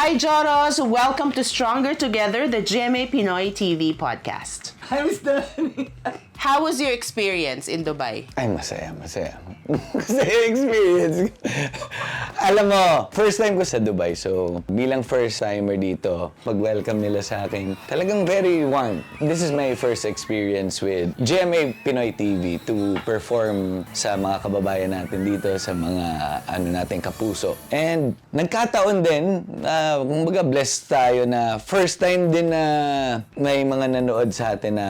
Hi, Joros! Welcome to Stronger Together, the GMA Pinoy TV podcast. Hi, Miss Danny. How was your experience in Dubai? Ay, masaya, masaya. masaya experience. Alam mo, first time ko sa Dubai. So, bilang first timer dito, pag-welcome nila sa akin, talagang very warm. This is my first experience with GMA Pinoy TV to perform sa mga kababayan natin dito, sa mga ano natin kapuso. And nagkataon din, uh, kumbaga blessed tayo na first time din na may mga nanood sa atin na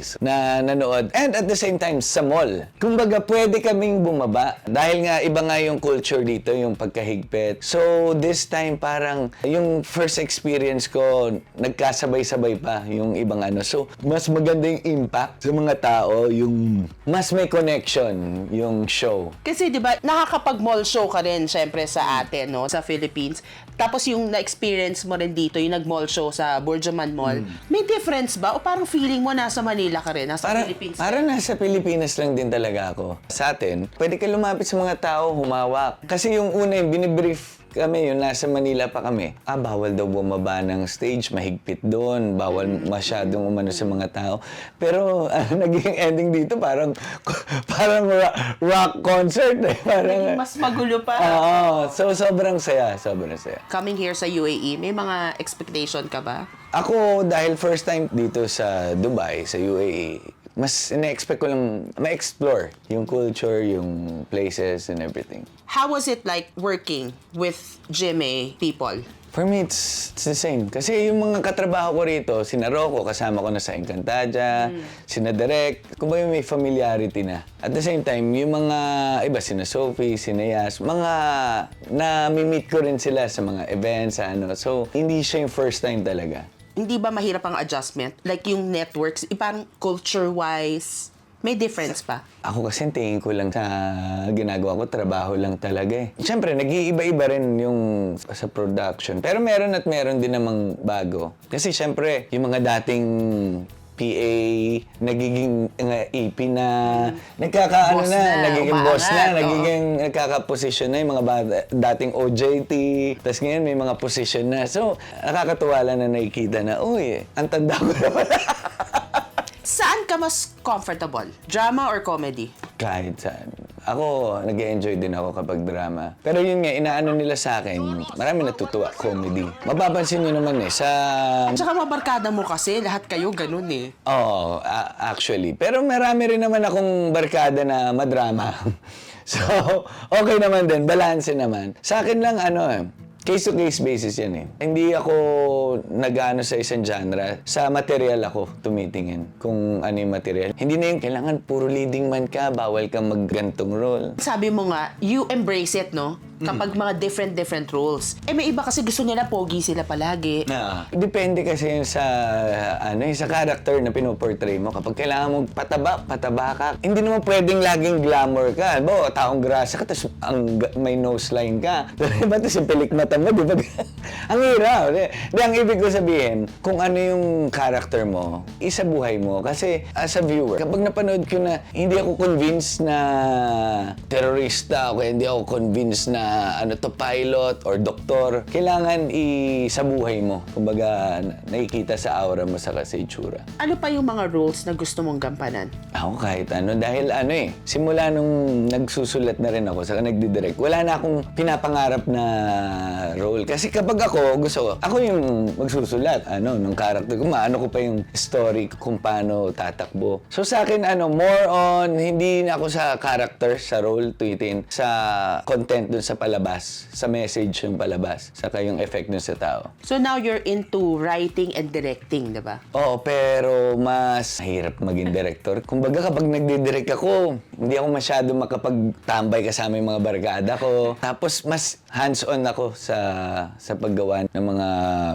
dignitaries na nanood. And at the same time, sa mall. Kumbaga, pwede kaming bumaba. Dahil nga, iba nga yung culture dito, yung pagkahigpit. So, this time, parang yung first experience ko, nagkasabay-sabay pa yung ibang ano. So, mas maganda yung impact sa mga tao, yung mas may connection yung show. Kasi 'di ba, nakakapag-mall show ka rin syempre sa atin, no, sa Philippines. Tapos yung na-experience mo rin dito, yung nag-mall show sa Burjaman Mall. May difference ba o parang feeling mo nasa Manila ka rin, nasa Para, Philippines? ka para nasa Pilipinas lang din talaga ako. Sa atin, pwede ka lumapit sa mga tao, humawak. Kasi yung una yung binibrief kami, yung nasa Manila pa kami, ah, bawal daw bumaba ng stage, mahigpit doon, bawal masyadong umano sa mga tao. Pero ah, naging ending dito parang parang ra- rock concert eh. Parang, Mas magulo pa. Oo, so sobrang saya, sobrang saya. Coming here sa UAE, may mga expectation ka ba? Ako, dahil first time dito sa Dubai, sa UAE, mas ina-expect ko lang ma-explore yung culture, yung places and everything. How was it like working with GMA people? For me, it's, it's the same. Kasi yung mga katrabaho ko rito, sina Rocco, kasama ko na sa Encantadia, sina Direk, kumbaga may familiarity na. At the same time, yung mga iba, sina Sophie, sina Yas, mga na-meet ko rin sila sa mga events, sa ano. So, hindi siya yung first time talaga. Hindi ba mahirap ang adjustment? Like yung networks, eh, parang culture-wise, may difference pa? Ako kasi tingin ko lang sa ginagawa ko, trabaho lang talaga eh. Siyempre, nag-iiba-iba rin yung sa production. Pero meron at meron din namang bago. Kasi siyempre, yung mga dating PA, nagiging uh, EP na, nagkakaano na, na, nagiging boss na, oo. nagiging nagkaka-position na yung mga bata, dating OJT. Tapos ngayon may mga position na. So, nakakatuwa lang na nakikita na, uy, ang tanda ko na pala. Saan ka mas comfortable? Drama or comedy? Kahit saan. Ako, nag enjoy din ako kapag drama. Pero yun nga, inaano nila sa akin, marami natutuwa, comedy. Mapapansin nyo naman eh, sa... Tsaka mabarkada mo kasi, lahat kayo ganun eh. Oo, a- actually. Pero marami rin naman akong barkada na madrama. so, okay naman din, balanse naman. Sa akin lang, ano eh, case-to-case basis yan eh. Hindi ako nag-ano sa isang genre. Sa material ako tumitingin kung ano yung material. Hindi na yung kailangan puro leading man ka, bawal kang maggantong role. Sabi mo nga, you embrace it, no? Kapag mga different-different roles. Eh, may iba kasi gusto nila pogi sila palagi. Na, depende kasi yun sa ano, yung sa character na pinoportray mo. Kapag kailangan mong pataba, pataba ka. Hindi naman pwedeng laging glamour ka. Bo, taong grasa ka, tapos ang, may nose line ka. Diba? Tapos yung pilik mata mo, di ba? ang hirap. Di, di, ang ibig ko sabihin, kung ano yung character mo, isa buhay mo. Kasi as a viewer, kapag napanood ko na hindi ako convinced na terorista o kaya hindi ako convinced na ano to pilot or doktor, kailangan isabuhay mo. Kumbaga, nakikita sa aura mo sa kasi itsura. Ano pa yung mga roles na gusto mong gampanan? Ako kahit ano, dahil ano eh, simula nung nagsusulat na rin ako, saka nagdidirect, wala na akong pinapangarap na role. Kasi kapag ako, gusto ko, ako yung magsusulat, ano, ng character ko, maano ko pa yung story kung paano tatakbo. So sa akin, ano, more on, hindi na ako sa character, sa role, tweetin, sa content dun sa palabas, sa message yung palabas, saka yung effect dun sa tao. So now you're into writing and directing, di ba? Oo, pero mas mahirap maging director. Kumbaga kapag nagdidirect ako, hindi ako masyado makapagtambay kasama yung mga barkada ko. Tapos mas hands-on ako sa sa paggawa ng mga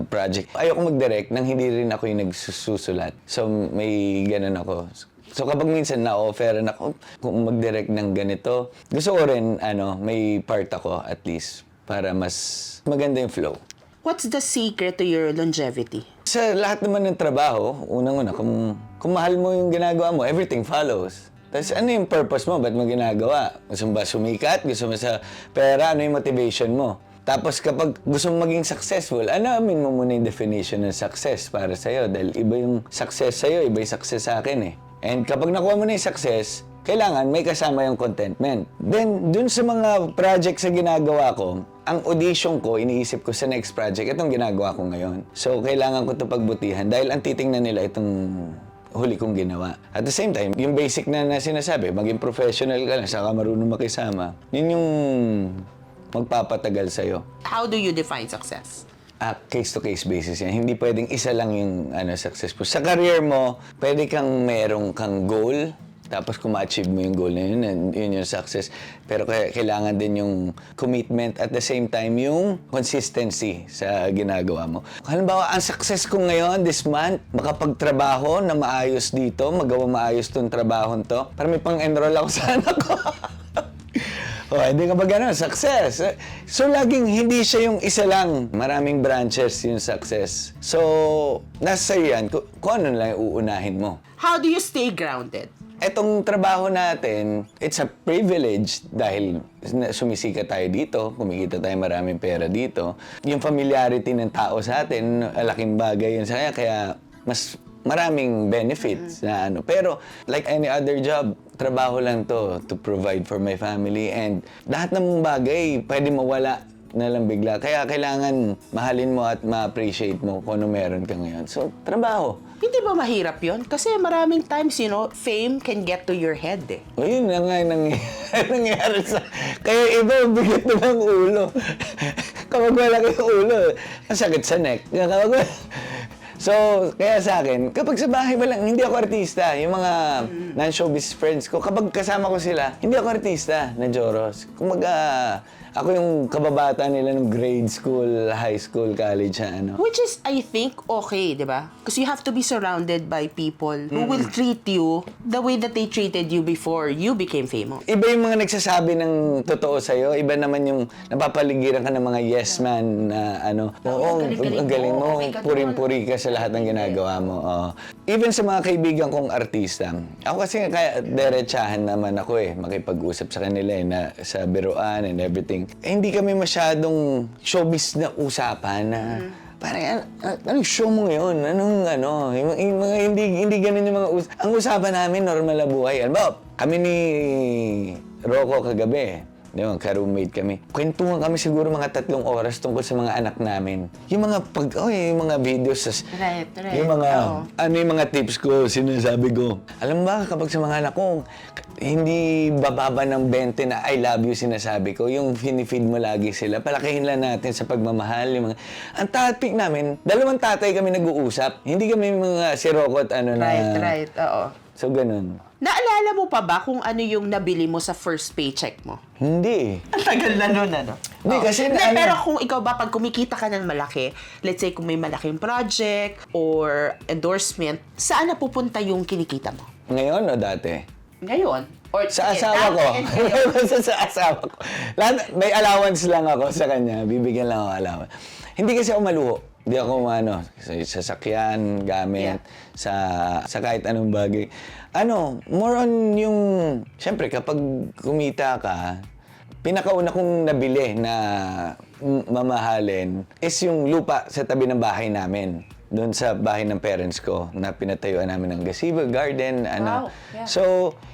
project. Ayoko mag-direct nang hindi rin ako yung nagsusulat. So may ganun ako. So kapag minsan na-offeran ako kung mag-direct ng ganito, gusto ko rin ano, may part ako at least para mas maganda yung flow. What's the secret to your longevity? Sa lahat naman ng trabaho, unang-una, kung, kung mahal mo yung ginagawa mo, everything follows. Tapos ano yung purpose mo? Ba't mo ginagawa? Gusto mo ba sumikat? Gusto mo sa pera? Ano yung motivation mo? Tapos kapag gusto mong maging successful, alamin mo muna yung definition ng success para sa'yo. Dahil iba yung success sa'yo, iba yung success sa akin eh. And kapag nakuha mo na yung success, kailangan may kasama yung contentment. Then, dun sa mga projects na ginagawa ko, ang audition ko, iniisip ko sa next project, itong ginagawa ko ngayon. So, kailangan ko ito pagbutihan dahil ang titingnan nila itong huli kong ginawa. At the same time, yung basic na, na sinasabi, maging professional ka lang, saka marunong makisama, yun yung magpapatagal sa'yo. How do you define success? Ah, case-to-case basis yan. Hindi pwedeng isa lang yung ano, successful. Sa career mo, pwede kang merong kang goal, tapos kung ma-achieve mo yung goal na yun, yun yun yung success. Pero kailangan din yung commitment at the same time yung consistency sa ginagawa mo. Halimbawa, ang success ko ngayon, this month, makapagtrabaho na maayos dito, magawa maayos tong trabaho to, para may pang-enroll ako sa anak ko. Oh, hindi ka ba ganun? Success. So, laging hindi siya yung isa lang. Maraming branches yung success. So, nasa sa'yo yan kung, kung ano lang uunahin mo. How do you stay grounded? Etong trabaho natin, it's a privilege dahil sumisika tayo dito, kumikita tayo maraming pera dito. Yung familiarity ng tao sa atin, laking bagay yun sa kanya, kaya mas maraming benefits na ano. Pero like any other job, trabaho lang to to provide for my family and lahat ng bagay pwede mawala na lang bigla. Kaya kailangan mahalin mo at ma-appreciate mo kung ano meron ka ngayon. So, trabaho. Hindi ba mahirap yon? Kasi maraming times, you know, fame can get to your head eh. O yun na nga yung nangy- nangyari sa... Kaya iba, bigat na ng ulo. Kapag malaki yung ulo, ang sakit sa neck. Kapag wala- So, kaya sa akin, kapag sa bahay ba lang, hindi ako artista. Yung mga non-showbiz friends ko, kapag kasama ko sila, hindi ako artista na Joros. Kumaga, ako yung kababata nila ng grade school, high school, college, na ano. Which is, I think, okay, di ba? Because you have to be surrounded by people who will treat you the way that they treated you before you became famous. Iba yung mga nagsasabi ng totoo sa'yo. Iba naman yung napapaligiran ka ng mga yes man na ano, oo, ang galing mo, puring-puri ka sa lahat ng ginagawa mo. oo. Even sa mga kaibigan kong artista, ako kasi kaya derechahan naman ako eh, makipag-usap sa kanila eh, na sa biruan and everything. Eh, hindi kami masyadong showbiz na usapan na Parang, an- an- anong show mo ngayon? Anong ano? Yung, yung mga, hindi, hindi ganun yung mga us- Ang usapan namin, normal na buhay. Alam kami ni Rocco kagabi, di ba, ka-roommate kami. Kwentuhan kami siguro mga tatlong oras tungkol sa mga anak namin. Yung mga pag, oh, yung mga videos, sa, Right, right. yung mga, Oo. ano yung mga tips ko, sinasabi ko. Alam ba, kapag sa mga anak ko, hindi bababa ng 20 na I love you sinasabi ko, yung finifeed mo lagi sila, palakihin lang natin sa pagmamahal. Yung mga... Ang topic namin, dalawang tatay kami nag-uusap. Hindi kami mga si Rocco at ano na... Right, right. Oo. So, ganun. Naalala mo pa ba kung ano yung nabili mo sa first paycheck mo? Hindi. Ang tagal na nun, ano? Hindi, kasi Hindi, ano- pero kung ikaw ba, pag kumikita ka ng malaki, let's say kung may malaking project or endorsement, saan na pupunta yung kinikita mo? Ngayon o dati? Ngayon? Or Sa sige, asawa ko. dati and ngayon. sa, sa asawa ko. Lahat, may allowance lang ako sa kanya. Bibigyan lang ako allowance. Hindi kasi ako maluho. Hindi ako ano, sa sasakyan, gamit, sa, sa kahit anong bagay. Ano, more on yung, syempre kapag kumita ka, pinakauna kong nabili na mamahalin is yung lupa sa tabi ng bahay namin. Doon sa bahay ng parents ko na pinatayuan namin ng gazebo, garden, ano. Wow, yeah. So,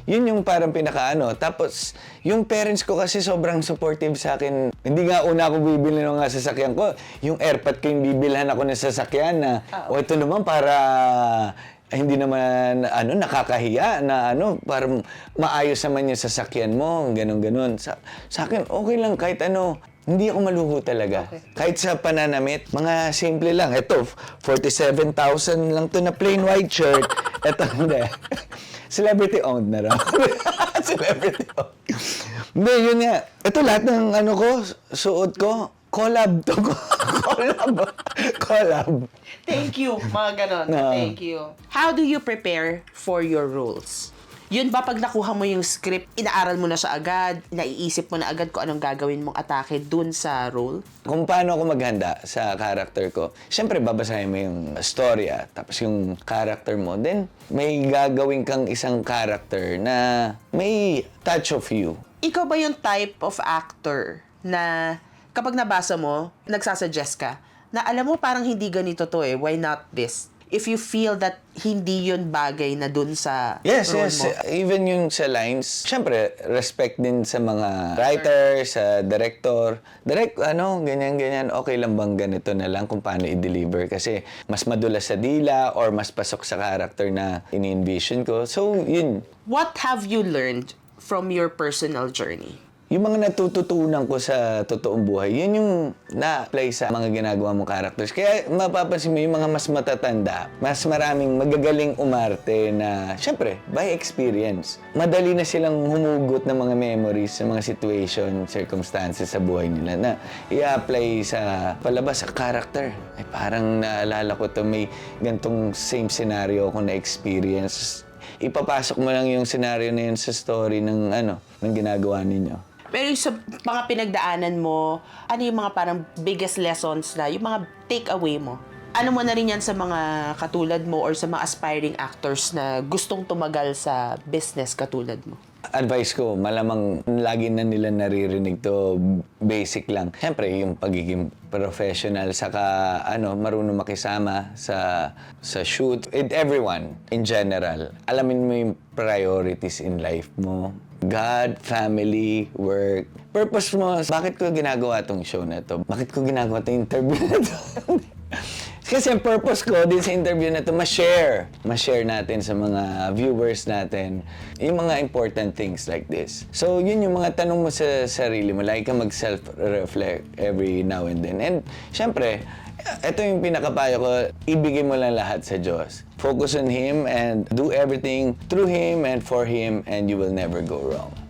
yun yung parang pinakaano. Tapos, yung parents ko kasi sobrang supportive sa akin. Hindi nga una ako bibili ng sasakyan ko. Yung airpot ko yung bibilhan ako ng sasakyan na, o ito naman para hindi naman ano nakakahiya na ano para maayos naman yung sasakyan mo ganun ganun sa, sa akin okay lang kahit ano hindi ako maluho talaga. Kahit sa pananamit, mga simple lang. Ito, 47,000 lang to na plain white shirt. Ito, hindi. Celebrity owned na raw. Celebrity owned. Hindi, yun nga. Ito lahat ng ano ko, suot ko, collab to ko. collab. collab. Thank you, mga ganon. Oo. Thank you. How do you prepare for your roles? Yun ba pag nakuha mo yung script, inaaral mo na siya agad, naiisip mo na agad kung anong gagawin mong atake dun sa role? Kung paano ako maghanda sa character ko, syempre babasahin mo yung storya, tapos yung character mo, then may gagawin kang isang character na may touch of you. Ikaw ba yung type of actor na kapag nabasa mo, nagsasuggest ka, na alam mo parang hindi ganito to eh, why not this? If you feel that hindi yun bagay na dun sa Yes, role yes. mo. Even yung sa lines, syempre, respect din sa mga writer, sa director. Direct, ano, ganyan-ganyan, okay lang bang ganito na lang kung paano i-deliver? Kasi mas madulas sa dila or mas pasok sa character na ini-envision ko. So, yun. What have you learned from your personal journey? Yung mga natututunan ko sa totoong buhay, yun yung na-apply sa mga ginagawa mong characters. Kaya mapapansin mo yung mga mas matatanda, mas maraming magagaling umarte na, syempre, by experience. Madali na silang humugot ng mga memories sa mga situation, circumstances sa buhay nila na i-apply sa palabas, sa character. Ay parang naalala ko to may gantong same scenario ako na-experience. Ipapasok mo lang yung scenario na yun sa story ng ano, ng ginagawa ninyo. Pero sa mga pinagdaanan mo, ano yung mga parang biggest lessons na, yung mga take-away mo? Ano mo na rin yan sa mga katulad mo or sa mga aspiring actors na gustong tumagal sa business katulad mo? Advice ko, malamang lagi na nila naririnig to, basic lang. Siyempre, yung pagiging professional, saka ano, marunong makisama sa, sa shoot. With everyone, in general. Alamin mo yung priorities in life mo. God, family, work. Purpose mo, bakit ko ginagawa tong show na to? Bakit ko ginagawa tong interview na to? Kasi ang purpose ko din sa interview na to, ma-share. Ma-share natin sa mga viewers natin yung mga important things like this. So, yun yung mga tanong mo sa sarili mo. Lagi ka mag-self-reflect every now and then. And, syempre, ito yung pinakapayo ko, ibigay mo lang lahat sa Diyos. Focus on Him and do everything through Him and for Him and you will never go wrong.